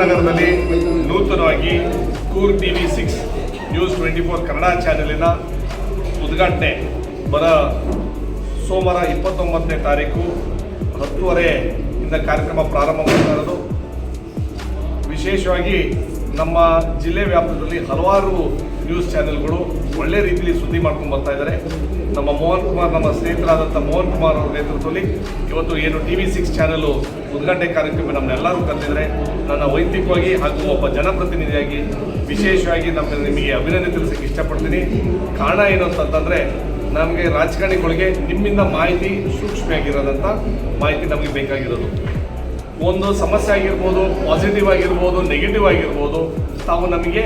ನಗರದಲ್ಲಿ ನೂತನವಾಗಿ ಕೂರ್ T V six news twenty four Kannada ಚಾನೆಲಿನ ಉದ್ಘಾಟನೆ. ಬರ ಸೋಮವಾರ ಇಪ್ಪತ್ತೊಂಬತ್ತನೇ ತಾರೀಕು ಹತ್ತುವರೆ ಇಂದ ಕಾರ್ಯಕ್ರಮ ಪ್ರಾರಂಭ ವಿಶೇಷವಾಗಿ ನಮ್ಮ ಜಿಲ್ಲೆ ವ್ಯಾಪ್ತದಲ್ಲಿ ಹಲವಾರು ನ್ಯೂಸ್ ಚಾನೆಲ್ಗಳು ಒಳ್ಳೆ ರೀತಿಯಲ್ಲಿ ಸುದ್ದಿ ಮಾಡ್ಕೊಂಡು ಬರ್ತಾ ಇದ್ದಾರೆ ನಮ್ಮ ಮೋಹನ್ ಕುಮಾರ್, ನಮ್ಮ ಸ್ನೇಹಿತರಾದಂಥ ಮೋಹನ್ ಕುಮಾರ್ ಅವರ ನೇತೃತ್ವದಲ್ಲಿ ಇವತ್ತು ಏನು ಟಿ ವಿ ಸಿಕ್ಸ್ ಚಾನಲು ಉದ್ಘಾಟನೆ ಕಾರ್ಯಕ್ರಮ ನಮ್ಮನ್ನೆಲ್ಲರೂ ಕರೆದಿದ್ದಾರೆ. ನನ್ನ ವೈಯಕ್ತಿಕವಾಗಿ ಹಾಗೂ ಒಬ್ಬ ಜನಪ್ರತಿನಿಧಿಯಾಗಿ ವಿಶೇಷವಾಗಿ ನಮ್ಮ ನಿಮಗೆ ಅಭಿನಂದನೆ ತಿಳಿಸಕ್ಕೆ ಇಷ್ಟಪಡ್ತೀನಿ. ಕಾರಣ ಏನು ಅಂತಂತಂದರೆ, ನಮಗೆ ರಾಜಕಾರಣಿಗಳಿಗೆ ನಿಮ್ಮಿಂದ ಮಾಹಿತಿ ಸೂಕ್ಷ್ಮವಾಗಿರೋದಂಥ ಮಾಹಿತಿ ನಮಗೆ ಬೇಕಾಗಿರೋದು. ಒಂದು ಸಮಸ್ಯೆ ಆಗಿರ್ಬೋದು ಪಾಸಿಟಿವ್ ಆಗಿರ್ಬೋದು ನೆಗೆಟಿವ್ ಆಗಿರ್ಬೋದು, ತಾವು ನಮಗೆ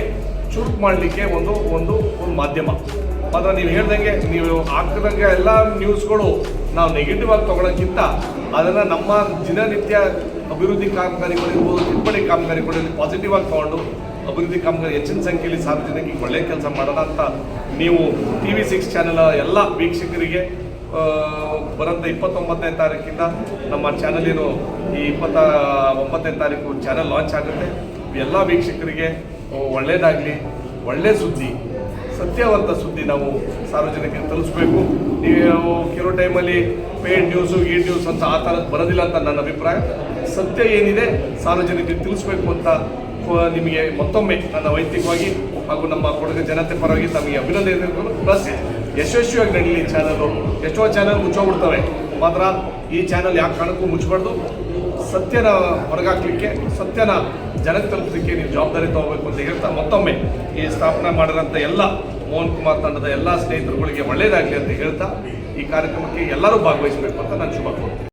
ಚುರುಕು ಮಾಡಲಿಕ್ಕೆ ಒಂದು ಒಂದು ಒಂದು ಮಾಧ್ಯಮ. ಮಾತ್ರ ನೀವು ಹೇಳ್ದಂಗೆ, ನೀವು ಹಾಕಿದಂಗೆ ಎಲ್ಲ ನ್ಯೂಸ್ಗಳು ನಾವು ನೆಗೆಟಿವ್ ಆಗಿ ತೊಗೊಳೋಕ್ಕಿಂತ ಅದನ್ನು ನಮ್ಮ ದಿನನಿತ್ಯ ಅಭಿವೃದ್ಧಿ ಕಾಮಗಾರಿಗಳಿರ್ಬೋದು ತಿದ್ದುಪಡಿ ಕಾಮಗಾರಿಗಳಲ್ಲಿ ಪಾಸಿಟಿವ್ ಆಗಿ ತೊಗೊಂಡು ಅಭಿವೃದ್ಧಿ ಕಾಮಗಾರಿ ಹೆಚ್ಚಿನ ಸಂಖ್ಯೆಯಲ್ಲಿ ಸಾರ್ವಜನಿಕರಿಗೆ ಒಳ್ಳೆಯ ಕೆಲಸ ಮಾಡೋಣ ಅಂತ ನೀವು ಟಿ ವಿ ಸಿಕ್ಸ್ ಚಾನೆಲ್ ಎಲ್ಲ ವೀಕ್ಷಕರಿಗೆ ಬರೋಂಥ ಇಪ್ಪತ್ತೊಂಬತ್ತನೇ ತಾರೀಕಿಂದ ನಮ್ಮ ಚಾನಲ್ ಏನು ಈ ಇಪ್ಪತ್ತ ಒಂಬತ್ತನೇ ತಾರೀಕು ಚಾನಲ್ ಲಾಂಚ್ ಆಗುತ್ತೆ. ಎಲ್ಲ ವೀಕ್ಷಕರಿಗೆ ಒಳ್ಳೆಯದಾಗಲಿ ಒಳ್ಳೆ ಸುದ್ದಿ. ಸತ್ಯವಂತ ಸುದ್ದಿ ನಾವು ಸಾರ್ವಜನಿಕರಿಗೆ ತಲುಪಿಸ್ಬೇಕು. ನೀವು ಕೆಲವು ಟೈಮಲ್ಲಿ ಪೇಡ್ ನ್ಯೂಸು ಈ ನ್ಯೂಸ್ ಅಂತ ಆ ಥರ ಬರೋದಿಲ್ಲ ಅಂತ ನನ್ನ ಅಭಿಪ್ರಾಯ. ಸತ್ಯ ಏನಿದೆ ಸಾರ್ವಜನಿಕರಿಗೆ ತಿಳಿಸ್ಬೇಕು ಅಂತ ನಿಮಗೆ ಮತ್ತೊಮ್ಮೆ ನನ್ನ ವೈಯಕ್ತಿಕವಾಗಿ ಹಾಗೂ ನಮ್ಮ ಕೊಡಗು ಜನತೆ ಪರವಾಗಿ ತಮಗೆ ಅಭಿನಂದನೆ ಪ್ಲಸ್ ಯಶಸ್ವಿಯಾಗಿ ನಡೀಲಿ ಚಾನಲು ಎಷ್ಟೋ ಚಾನಲ್ ಮುಚ್ಚೋಗ್ಬಿಡ್ತವೆ. ಮಾತ್ರ ಈ ಚಾನಲ್ ಯಾಕೆ ಕಾರಣಕ್ಕೂ ಮುಚ್ಚಬಾರ್ದು ಸತ್ಯನ ಹೊರಗಾಕ್ಲಿಕ್ಕೆ, ಸತ್ಯನ ಜನಕ್ಕೆ ತಲುಪಿಸಲಿಕ್ಕೆ ನೀವು ಜವಾಬ್ದಾರಿ ತಗೋಬೇಕು ಅಂತ ಹೇಳ್ತಾ ಮತ್ತೊಮ್ಮೆ ಈ ಸ್ಥಾಪನೆ ಮಾಡಿರೋಂಥ ಎಲ್ಲ ಮೋಹನ್ ಕುಮಾರ್ ತಂಡದ ಎಲ್ಲ ಸ್ನೇಹಿತರುಗಳಿಗೆ ಒಳ್ಳೆಯದಾಗಲಿ ಅಂತ ಹೇಳ್ತಾ ಈ ಕಾರ್ಯಕ್ರಮಕ್ಕೆ ಎಲ್ಲರೂ ಭಾಗವಹಿಸಬೇಕು ಅಂತ ನಾನು ಶುಭ ಕೋರ್ತೀನಿ